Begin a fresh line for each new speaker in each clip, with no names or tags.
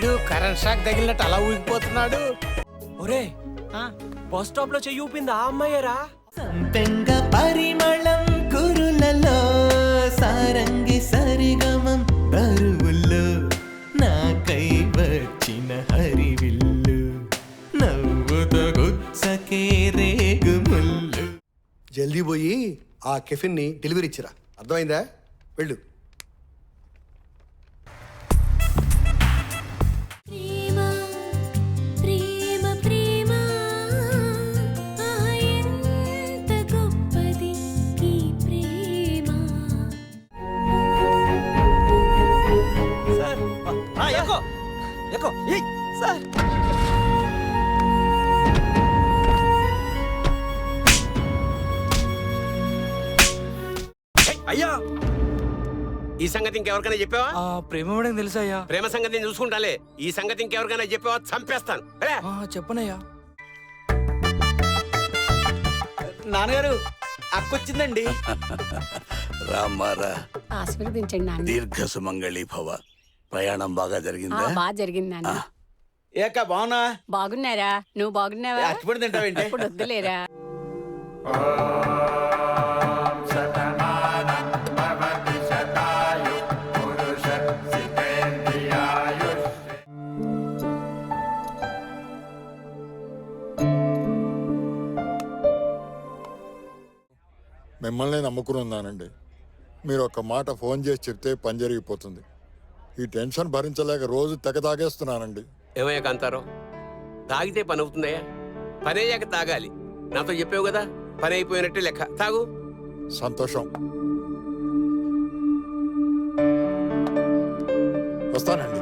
Current shock తగిలినట్టు అలా ఊగిపోతున్నాడు.
ఒరే
ఆ,
బస్ స్టాప్లో చెయ్యి ఊపింది ఆ అమ్మాయేరా?
సంపెంగ పరిమళం కురులలో సారంగి సరిగమం బరువుల్లో నాకై వచ్చిన హరివిల్లు. నవ్వుతో గుచ్చకే రేగుముల్లు.
జల్దీ పోయి ఆ కెఫిన్ని డెలివరీ ఇచ్చిరా. అర్థమైందా? వెళ్ళు.
సార్.
అయ్యా! ఈ సంగతి ఇంకెవరికైనా చెప్పావా?
ఆ ప్రేమ మేడం తెలుసయ్యా
ప్రేమ సంగతి నేను చూసుకుంటాలే. ఈ సంగతి ఇంకెవరికైనా చెప్పావా? చంపేస్తాను. రే.
ఆ, చెప్పనయ్యా.
నాన్నగారు అక్కొచ్చిందండి.
రామ్మారా
ఆశీర్వదించండి నాన్న.
దీర్ఘ సుమంగళి భవ. ప్రయాణం బాగా
ఆ,
జరిగిందా
బాగా జరిగింది నాన్న
ఏక బాగున్నా
బాగున్నారా? నువ్వు బాగున్నావా?
అట్టుపడి తింటావేంటి
ఇప్పుడు వద్దులేరా.
మిమ్మల్ని నమ్ముకుని ఉన్నానండి. మీరు ఒక్క మాట ఫోన్ చేసి చెప్తే పని జరిగిపోతుంది. ఈ టెన్షన్ భరించలేక రోజు తెగ తాగేస్తున్నానండి.
ఏమయ్యా కాంతారో తాగితే పని అవుతుందయ్యా పని అయ్యాక తాగాలి. నాతో చెప్పావు కదా పని అయిపోయినట్టు లెక్క. తాగు.
సంతోషం. వస్తానండి.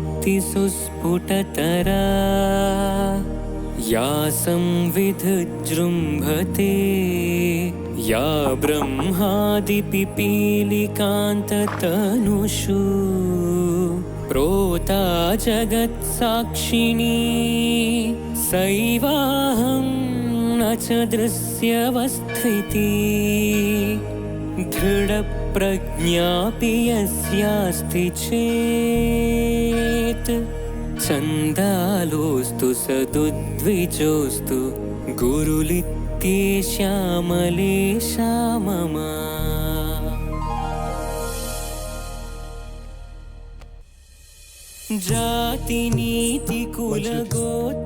सुस्फुटतरा। या संविधजृम्भते या ब्रह्मादिपिपीलिकान्ततनुषु। प्रोता जगत्साक्षिणी सैवाहं न च दृश्यवस्थिति दृढप्रज्ञापि यस्यास्ति चेत् चण्डालोऽस्तु सदुद्विजोऽस्तु गुरुलित्येष्यामले मम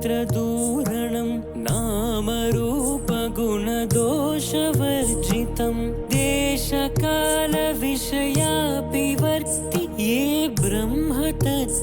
जातिनीतिकुलगोत्रदूरणं नामरूपगुणदोषवर्जितं